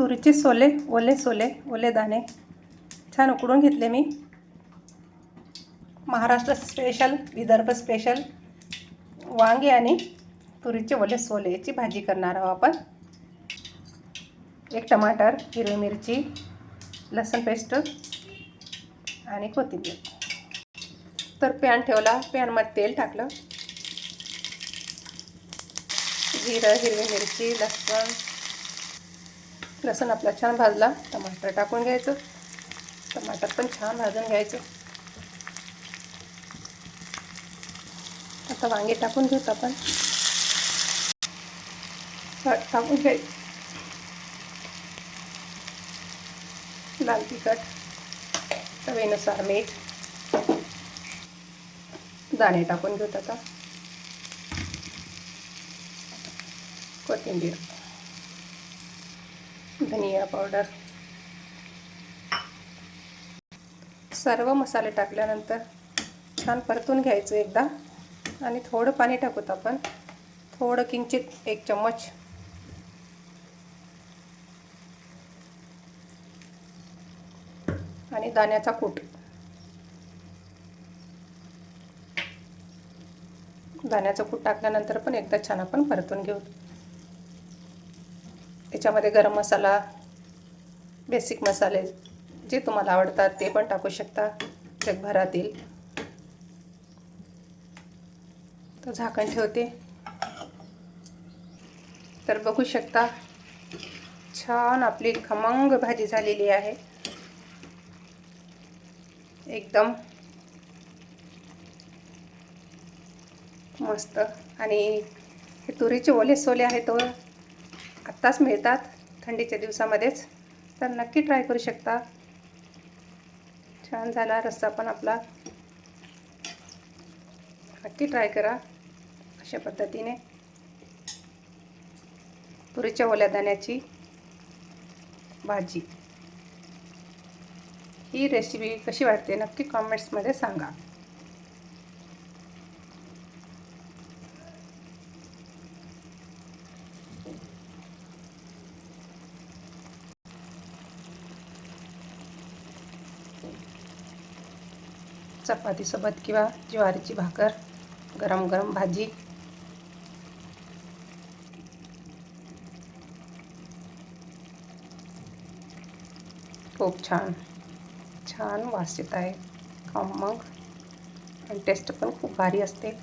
तुरीचे सोले ओले सोले ओले दाणे. छान उकडून घेतले मी. महाराष्ट्र स्पेशल विदर्भ स्पेशल वांगे आणि तुरीचे ओले सोले याची भाजी करणार आहोत आपण. एक टमाटर हिरवी मिरची लसूण पेस्ट आणि कोथिंबीर. तर पॅन ठेवला पॅनमध्ये तेल टाकलं. जिरं हिरवी मिरची लसूण लसूण आपला छान भाजला टमाटर टाकून घ्यायचं. टमाटर पण छान भाजून घ्यायचं. आता वांगे टाकून घेऊ आपण. टाकून घ्यायचं. लाल तिखट चवीनुसार मीठ. दाणे टाकून घेऊत आता. कोथिंबीर. धनिया पावडर सर्व मसाले टाकल्यानंतर छान परतून घ्यायचं एकदा. आणि थोडं पाणी टाकूत आपण. थोडं किंचित एक चम्मच. आणि दाण्याचा कूट. दाण्याचा कूट टाकल्यानंतर पण एकदा छान आपण परतून घेऊ. याच्यामध्ये गरम मसाला बेसिक मसाले जे तुम्हाला आवडतात ते पण टाकू शकता जगभरातील. तर झाकण ठेवते. तर बघू शकता छान आपली खमंग भाजी झालेली आहे. एकदम मस्त. आणि हे तुरीचे ओले सोले आहेत तो आत्ताच मिळतात थंडीच्या दिवसामध्येच. तर नक्की ट्राय करू शकता. छान झाला रस्सा पण आपला. नक्की ट्राय करा अशा पद्धतीने. पुरीच्या ओल्या दाण्याची भाजी. ही रेसिपी कशी वाटते नक्की कॉमेंट्समध्ये सांगा. चपातीसोबत किंवा ज्वारीची भाकर गरम गरम भाजी. खूप छान. छान वास येत आहे. मग. आणि टेस्ट पण खूप भारी असते.